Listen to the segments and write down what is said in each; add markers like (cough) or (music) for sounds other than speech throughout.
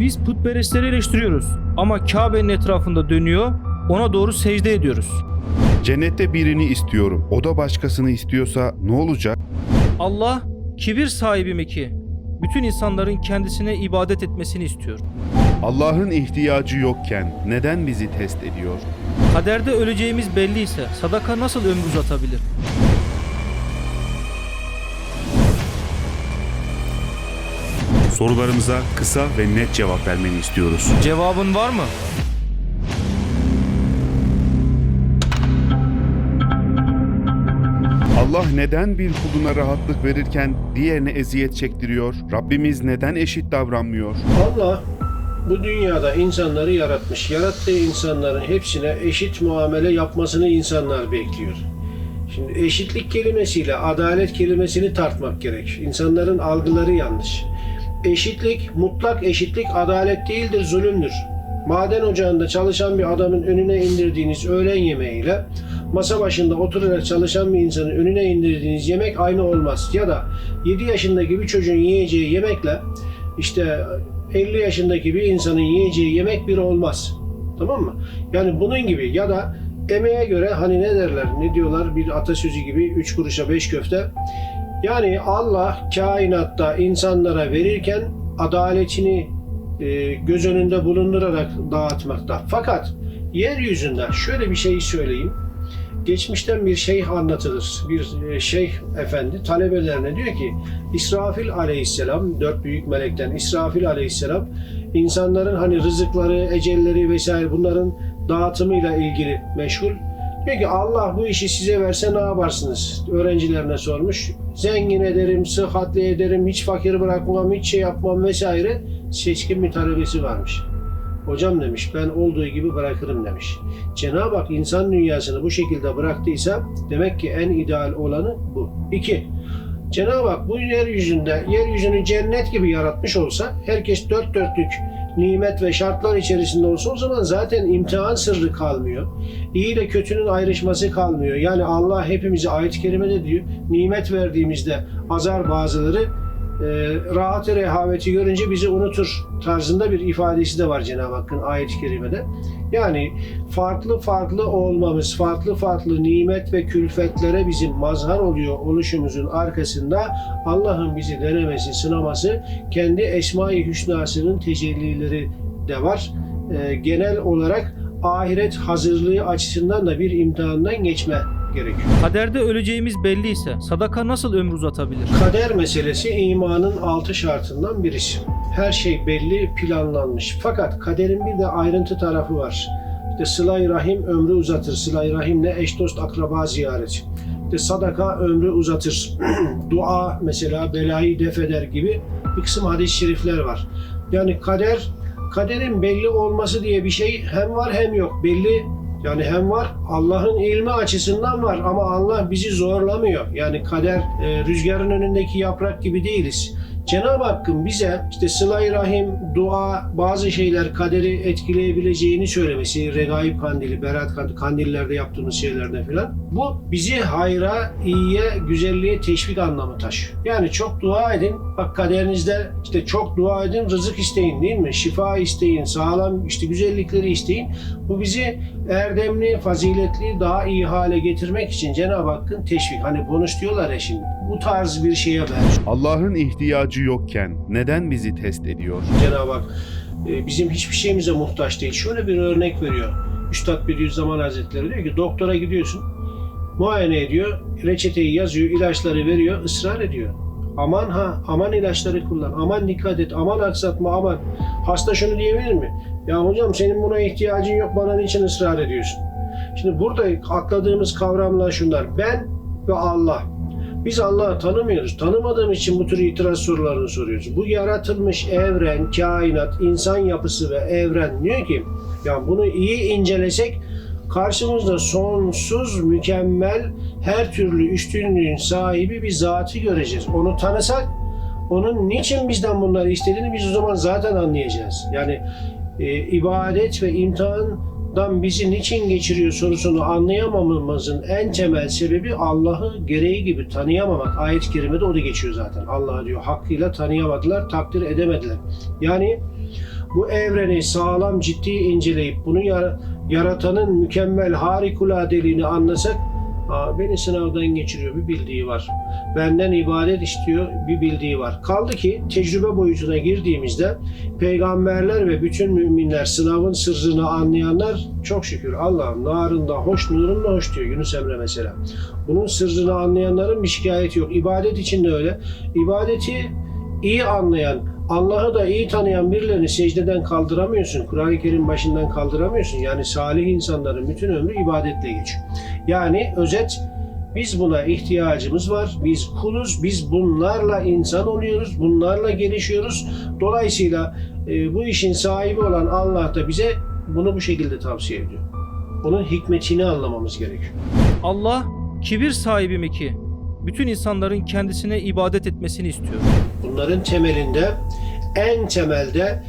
Biz putperestleri eleştiriyoruz ama Kabe'nin etrafında dönüyor, ona doğru secde ediyoruz. Cennette birini istiyorum. O da başkasını istiyorsa ne olacak? Allah kibir sahibi mi ki? Bütün insanların kendisine ibadet etmesini istiyor. Allah'ın ihtiyacı yokken neden bizi test ediyor? Kaderde öleceğimiz belli ise sadaka nasıl ömür uzatabilir? Sorularımıza kısa ve net cevap vermeni istiyoruz. Cevabın var mı? Allah neden bir kuluna rahatlık verirken diğerine eziyet çektiriyor? Rabbimiz neden eşit davranmıyor? Allah bu dünyada insanları yaratmış. Yarattığı insanların hepsine eşit muamele yapmasını insanlar bekliyor. Şimdi eşitlik kelimesiyle adalet kelimesini tartmak gerek. İnsanların algıları yanlış. Eşitlik, mutlak eşitlik adalet değildir, zulümdür. Maden ocağında çalışan bir adamın önüne indirdiğiniz öğlen yemeğiyle masa başında oturarak çalışan bir insanın önüne indirdiğiniz yemek aynı olmaz. Ya da 7 yaşındaki bir çocuğun yiyeceği yemekle işte 50 yaşındaki bir insanın yiyeceği yemek bir olmaz. Tamam mı? Yani bunun gibi ya da emeğe göre hani ne derler ne diyorlar bir atasözü gibi 3 kuruşa 5 köfte. Yani Allah kainatta insanlara verirken adaletini e, göz önünde bulundurarak dağıtmakta. Fakat yeryüzünde şöyle bir şey söyleyeyim. Geçmişten bir şeyh anlatılır. Bir e, şeyh efendi talebelerine diyor ki İsrafil aleyhisselam, dört büyük melekten İsrafil aleyhisselam insanların hani rızıkları, ecelleri vesaire bunların dağıtımıyla ilgili meşgul. Diyor ki Allah bu işi size verse ne yaparsınız? Öğrencilerine sormuş. Zengin ederim, sıhhatli ederim, hiç fakir bırakmam, hiç şey yapmam vesaire. Seçkin bir talebesi varmış. Hocam demiş ben olduğu gibi bırakırım demiş. Cenab-ı Hak insan dünyasını bu şekilde bıraktıysa demek ki en ideal olanı bu. İki, Cenab-ı Hak bu yeryüzünde, yeryüzünü cennet gibi yaratmış olsa, herkes dört dörtlük nimet ve şartlar içerisinde olsa o zaman zaten imtihan sırrı kalmıyor. İyi ile kötünün ayrışması kalmıyor. Yani Allah hepimize ayet-i kerimede diyor, nimet verdiğimizde azar bazıları e, rahat rehaveti görünce bizi unutur tarzında bir ifadesi de var Cenab-ı Hakk'ın ayet-i kerimede. Yani farklı farklı olmamız, farklı farklı nimet ve külfetlere bizim mazhar oluyor oluşumuzun arkasında Allah'ın bizi denemesi, sınaması, kendi Esma-i Hüsna'sının tecellileri de var. E, genel olarak ahiret hazırlığı açısından da bir imtihandan geçme gerekiyor. Kaderde öleceğimiz belli ise sadaka nasıl ömür uzatabilir? Kader meselesi imanın altı şartından birisi. Her şey belli, planlanmış. Fakat kaderin bir de ayrıntı tarafı var. İşte sıla-i rahim ömrü uzatır. Sıla-i rahimle eş dost akraba ziyareti. İşte sadaka ömrü uzatır. (clears throat) Dua mesela belayı def eder gibi bir kısım hadis-i şerifler var. Yani kader, kaderin belli olması diye bir şey hem var hem yok. Belli yani hem var Allah'ın ilmi açısından var ama Allah bizi zorlamıyor. Yani kader e, rüzgarın önündeki yaprak gibi değiliz. Cenab-ı Hakk'ın bize işte sıla rahim, dua, bazı şeyler kaderi etkileyebileceğini söylemesi, regaib kandili, berat kandillerde yaptığımız şeylerde filan. Bu bizi hayra, iyiye, güzelliğe teşvik anlamı taşıyor. Yani çok dua edin. Bak kaderinizde işte çok dua edin, rızık isteyin değil mi? Şifa isteyin, sağlam işte güzellikleri isteyin. Bu bizi erdemli, faziletli, daha iyi hale getirmek için Cenab-ı Hakk'ın teşvik. Hani bonus diyorlar ya şimdi. Bu tarz bir şeye benziyor. Allah'ın ihtiyacı yokken neden bizi test ediyor? Cenab-ı Hak e, bizim hiçbir şeyimize muhtaç değil. Şöyle bir örnek veriyor. Üstad Bediüzzaman Hazretleri diyor ki doktora gidiyorsun, muayene ediyor, reçeteyi yazıyor, ilaçları veriyor, ısrar ediyor. Aman ha, aman ilaçları kullan, aman dikkat et, aman aksatma, aman. Hasta şunu diyebilir mi? Ya hocam senin buna ihtiyacın yok, bana niçin ısrar ediyorsun? Şimdi burada atladığımız kavramlar şunlar. Ben ve Allah. Biz Allah'ı tanımıyoruz. Tanımadığımız için bu tür itiraz sorularını soruyoruz. Bu yaratılmış evren, kainat, insan yapısı ve evren diyor ki ya bunu iyi incelesek karşımızda sonsuz, mükemmel, her türlü üstünlüğün sahibi bir zatı göreceğiz. Onu tanısak onun niçin bizden bunları istediğini biz o zaman zaten anlayacağız. Yani e, ibadet ve imtihandan bizi niçin geçiriyor sorusunu anlayamamamızın en temel sebebi Allah'ı gereği gibi tanıyamamak. Ayet-i kerimede o da geçiyor zaten. Allah diyor hakkıyla tanıyamadılar, takdir edemediler. Yani bu evreni sağlam ciddi inceleyip bunu yar- yaratanın mükemmel harikuladeliğini anlasak beni sınavdan geçiriyor bir bildiği var. Benden ibadet istiyor bir bildiği var. Kaldı ki tecrübe boyutuna girdiğimizde peygamberler ve bütün müminler sınavın sırrını anlayanlar çok şükür Allah'ım narında hoş nurunla hoş diyor Yunus Emre mesela. Bunun sırrını anlayanların bir şikayeti yok. İbadet için de öyle. İbadeti iyi anlayan, Allah'ı da iyi tanıyan birilerini secdeden kaldıramıyorsun. Kur'an-ı Kerim başından kaldıramıyorsun. Yani salih insanların bütün ömrü ibadetle geçiyor. Yani özet biz buna ihtiyacımız var. Biz kuluz. Biz bunlarla insan oluyoruz. Bunlarla gelişiyoruz. Dolayısıyla e, bu işin sahibi olan Allah da bize bunu bu şekilde tavsiye ediyor. Bunun hikmetini anlamamız gerekiyor. Allah kibir sahibi mi ki? Bütün insanların kendisine ibadet etmesini istiyor. Bunların temelinde en temelde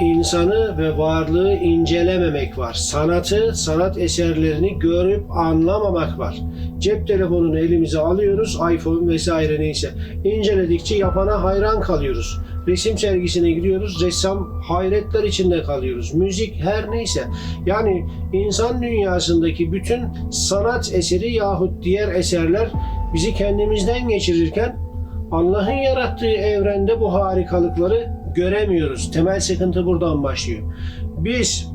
insanı ve varlığı incelememek var. Sanatı, sanat eserlerini görüp anlamamak var. Cep telefonunu elimize alıyoruz, iPhone vesaire neyse. İnceledikçe yapana hayran kalıyoruz. Resim sergisine gidiyoruz, ressam hayretler içinde kalıyoruz. Müzik her neyse. Yani insan dünyasındaki bütün sanat eseri yahut diğer eserler bizi kendimizden geçirirken Allah'ın yarattığı evrende bu harikalıkları göremiyoruz. Temel sıkıntı buradan başlıyor. Biz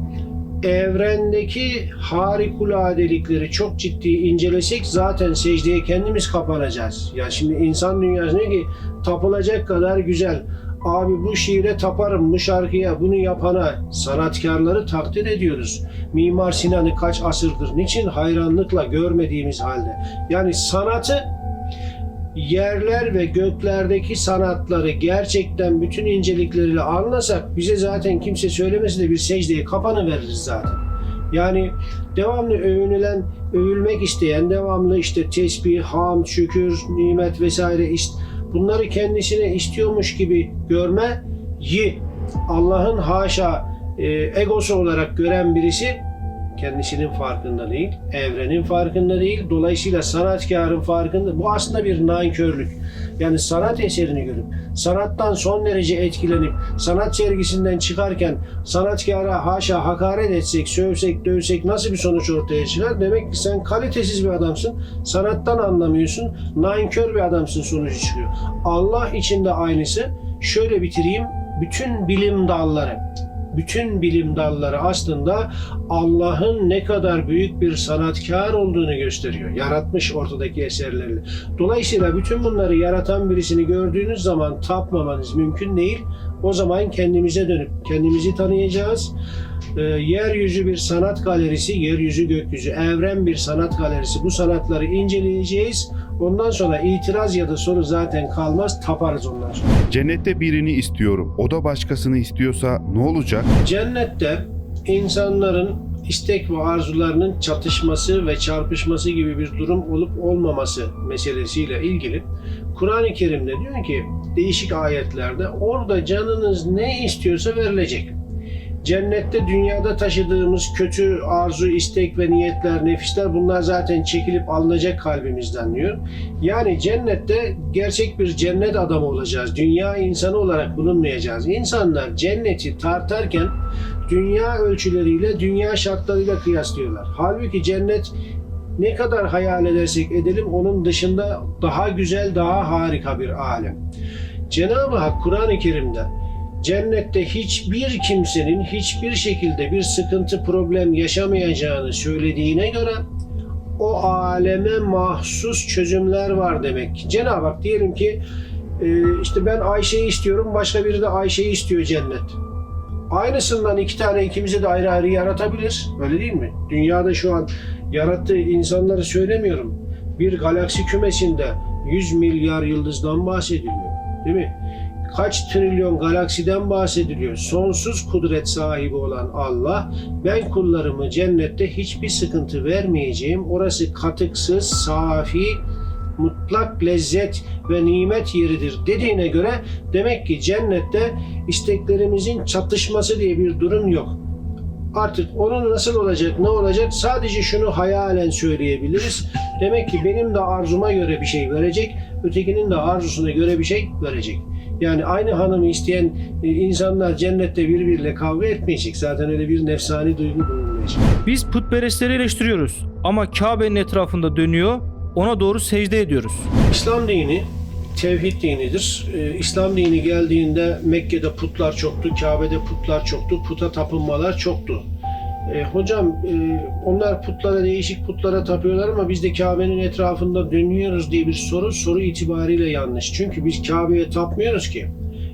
evrendeki harikuladelikleri çok ciddi incelesek zaten secdeye kendimiz kapanacağız. Ya şimdi insan dünyası ne ki tapılacak kadar güzel. Abi bu şiire taparım, bu şarkıya, bunu yapana sanatkarları takdir ediyoruz. Mimar Sinan'ı kaç asırdır niçin hayranlıkla görmediğimiz halde. Yani sanatı yerler ve göklerdeki sanatları gerçekten bütün incelikleriyle anlasak bize zaten kimse söylemese de bir secdeye kapanı veririz zaten. Yani devamlı övünülen, övülmek isteyen, devamlı işte tesbih, hamd, şükür, nimet vesaire ist bunları kendisine istiyormuş gibi görmeyi Allah'ın haşa e, egosu olarak gören birisi kendisinin farkında değil, evrenin farkında değil. Dolayısıyla sanatkarın farkında. Bu aslında bir nankörlük. Yani sanat eserini görüp, sanattan son derece etkilenip, sanat sergisinden çıkarken sanatkara haşa hakaret etsek, sövsek, dövsek nasıl bir sonuç ortaya çıkar? Demek ki sen kalitesiz bir adamsın, sanattan anlamıyorsun, nankör bir adamsın sonucu çıkıyor. Allah için de aynısı. Şöyle bitireyim, bütün bilim dalları, bütün bilim dalları aslında Allah'ın ne kadar büyük bir sanatkar olduğunu gösteriyor. Yaratmış ortadaki eserlerle. Dolayısıyla bütün bunları yaratan birisini gördüğünüz zaman tapmamanız mümkün değil. O zaman kendimize dönüp kendimizi tanıyacağız. Ee, yeryüzü bir sanat galerisi, yeryüzü gökyüzü, evren bir sanat galerisi. Bu sanatları inceleyeceğiz. Ondan sonra itiraz ya da soru zaten kalmaz, taparız ondan sonra. Cennette birini istiyorum. O da başkasını istiyorsa ne olacak? Cennette insanların istek ve arzularının çatışması ve çarpışması gibi bir durum olup olmaması meselesiyle ilgili Kur'an-ı Kerim'de diyor ki değişik ayetlerde orada canınız ne istiyorsa verilecek. Cennette dünyada taşıdığımız kötü arzu, istek ve niyetler, nefisler bunlar zaten çekilip alınacak kalbimizden diyor. Yani cennette gerçek bir cennet adamı olacağız. Dünya insanı olarak bulunmayacağız. İnsanlar cenneti tartarken dünya ölçüleriyle, dünya şartlarıyla kıyaslıyorlar. Halbuki cennet ne kadar hayal edersek edelim onun dışında daha güzel, daha harika bir alem. Cenab-ı Hak Kur'an-ı Kerim'de cennette hiçbir kimsenin hiçbir şekilde bir sıkıntı, problem yaşamayacağını söylediğine göre o aleme mahsus çözümler var demek. Cenab-ı Hak diyelim ki e, işte ben Ayşe'yi istiyorum, başka biri de Ayşe'yi istiyor cennet. Aynısından iki tane ikimizi de ayrı ayrı yaratabilir. Öyle değil mi? Dünyada şu an yarattığı insanları söylemiyorum. Bir galaksi kümesinde 100 milyar yıldızdan bahsediliyor. Değil mi? Kaç trilyon galaksiden bahsediliyor. Sonsuz kudret sahibi olan Allah, ben kullarımı cennette hiçbir sıkıntı vermeyeceğim. Orası katıksız, safi, mutlak lezzet ve nimet yeridir dediğine göre demek ki cennette isteklerimizin çatışması diye bir durum yok. Artık onun nasıl olacak, ne olacak sadece şunu hayalen söyleyebiliriz. Demek ki benim de arzuma göre bir şey verecek, ötekinin de arzusuna göre bir şey verecek. Yani aynı hanımı isteyen e, insanlar cennette birbiriyle kavga etmeyecek. Zaten öyle bir nefsani duygu bulunmayacak. Biz putperestleri eleştiriyoruz ama Kabe'nin etrafında dönüyor, ona doğru secde ediyoruz. İslam dini tevhid dinidir. Ee, İslam dini geldiğinde Mekke'de putlar çoktu, Kabe'de putlar çoktu, puta tapınmalar çoktu. Ee, hocam e, onlar putlara değişik putlara tapıyorlar ama biz de Kabe'nin etrafında dönüyoruz diye bir soru soru itibariyle yanlış. Çünkü biz Kabe'ye tapmıyoruz ki.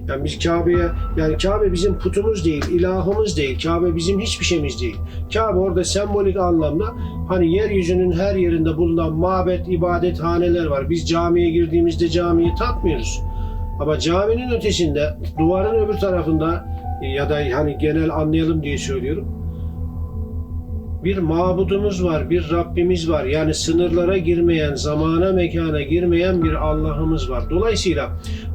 Yani biz Kabe'ye, yani Kabe bizim putumuz değil, ilahımız değil. Kabe bizim hiçbir şeyimiz değil. Kabe orada sembolik anlamda hani yeryüzünün her yerinde bulunan mabet, ibadethaneler var. Biz camiye girdiğimizde camiyi tatmıyoruz. Ama caminin ötesinde, duvarın öbür tarafında ya da hani genel anlayalım diye söylüyorum. Bir mabudumuz var, bir Rabbimiz var. Yani sınırlara girmeyen, zamana mekana girmeyen bir Allah'ımız var. Dolayısıyla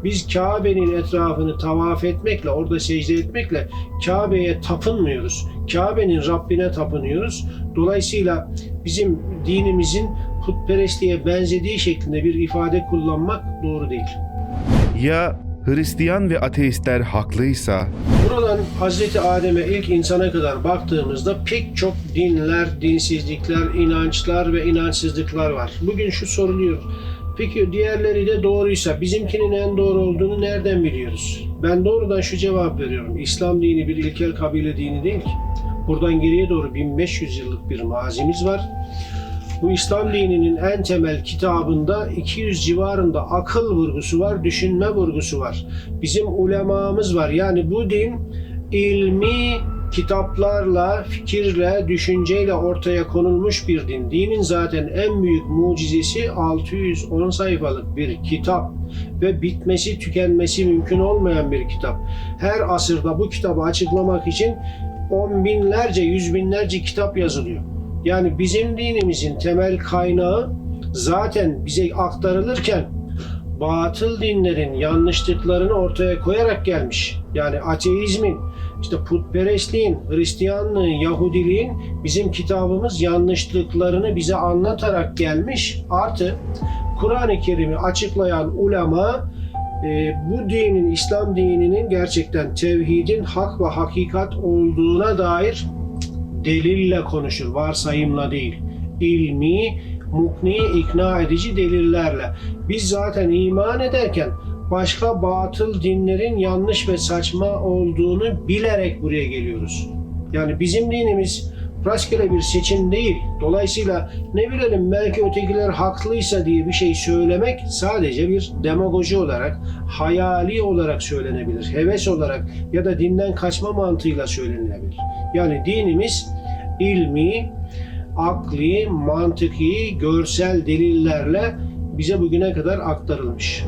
biz Kabe'nin etrafını tavaf etmekle, orada secde etmekle Kabe'ye tapınmıyoruz. Kabe'nin Rabbine tapınıyoruz. Dolayısıyla bizim dinimizin putperestliğe benzediği şeklinde bir ifade kullanmak doğru değil. Ya Hristiyan ve ateistler haklıysa Buradan Hazreti Adem'e ilk insana kadar baktığımızda pek çok dinler, dinsizlikler, inançlar ve inançsızlıklar var. Bugün şu soruluyor. Peki diğerleri de doğruysa bizimkinin en doğru olduğunu nereden biliyoruz? Ben doğrudan şu cevap veriyorum. İslam dini bir ilkel kabile dini değil ki. Buradan geriye doğru 1500 yıllık bir mazimiz var. Bu İslam dininin en temel kitabında 200 civarında akıl vurgusu var, düşünme vurgusu var. Bizim ulemamız var. Yani bu din ilmi kitaplarla, fikirle, düşünceyle ortaya konulmuş bir din. Dinin zaten en büyük mucizesi 610 sayfalık bir kitap ve bitmesi, tükenmesi mümkün olmayan bir kitap. Her asırda bu kitabı açıklamak için on binlerce, yüz binlerce kitap yazılıyor. Yani bizim dinimizin temel kaynağı zaten bize aktarılırken batıl dinlerin yanlışlıklarını ortaya koyarak gelmiş. Yani ateizmin, işte putperestliğin, Hristiyanlığın, Yahudiliğin bizim kitabımız yanlışlıklarını bize anlatarak gelmiş. Artı Kur'an-ı Kerim'i açıklayan ulema e, bu dinin, İslam dininin gerçekten tevhidin hak ve hakikat olduğuna dair delille konuşur, varsayımla değil. İlmi, mukni, ikna edici delillerle. Biz zaten iman ederken başka batıl dinlerin yanlış ve saçma olduğunu bilerek buraya geliyoruz. Yani bizim dinimiz rastgele bir seçim değil. Dolayısıyla ne bilelim belki ötekiler haklıysa diye bir şey söylemek sadece bir demagoji olarak, hayali olarak söylenebilir. Heves olarak ya da dinden kaçma mantığıyla söylenilebilir. Yani dinimiz ilmi, akli, mantıki, görsel delillerle bize bugüne kadar aktarılmış.